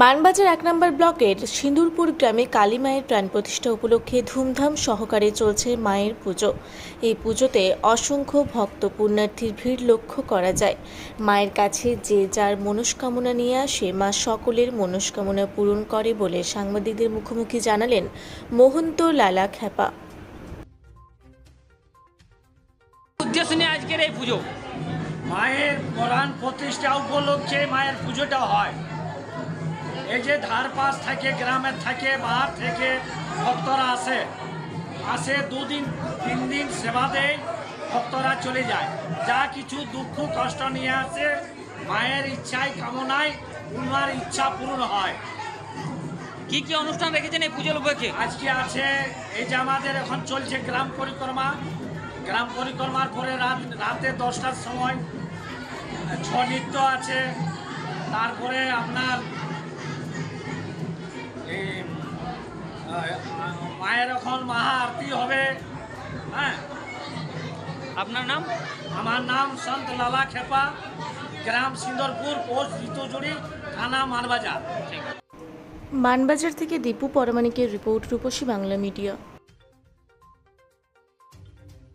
মানবাজার এক নম্বর ব্লকের সিঁদুরপুর গ্রামে কালী মায়ের প্রাণ প্রতিষ্ঠা উপলক্ষে ধুমধাম সহকারে চলছে মায়ের পুজো। এই পুজোতে অসংখ্য ভক্ত পুণ্যার্থীর ভিড় লক্ষ্য করা যায়। মায়ের কাছে যে যার মনস্কামনা নিয়ে আসে মা সকলের মনস্কামনা পূরণ করে বলে সাংবাদিকদের মুখোমুখি জানালেন মোহন্ত লালা খ্যাপা। উদ্দেশ্য নিয়ে আজকের এই পুজো। মায়ের প্রাণ প্রতিষ্ঠা উপলক্ষে মায়ের পুজোটা হয়। এই যে ধার পাশ থেকে গ্রামের থেকে বাহার থেকে ভক্তরা আসে আসে দুদিন তিন দিন সেবা দেয় ভক্তরা চলে যায়। যা কিছু দুঃখ কষ্ট নিয়ে আসে মায়ের ইচ্ছায় কামনায় উনার ইচ্ছা পূরণ হয়। কি কি অনুষ্ঠান রেখেছেন এই পুজোর উপলক্ষে? আজকে আছে এই যে আমাদের এখন চলছে গ্রাম পরিক্রমা। গ্রাম পরিক্রমার পরে রাত রাতে দশটার সময় ছ নৃত্য আছে। তারপরে আপনার মায়ের এখন মহা আরতি হবে। হ্যাঁ। আপনার নাম? আমার নাম সন্ত লালা খেপা গ্রাম সুন্দরপুর পোস্ট ঋতুজুড়ি থানা মানবাজার। মানবাজার থেকে দীপু পরমাণিকের রিপোর্ট রূপসী বাংলা মিডিয়া।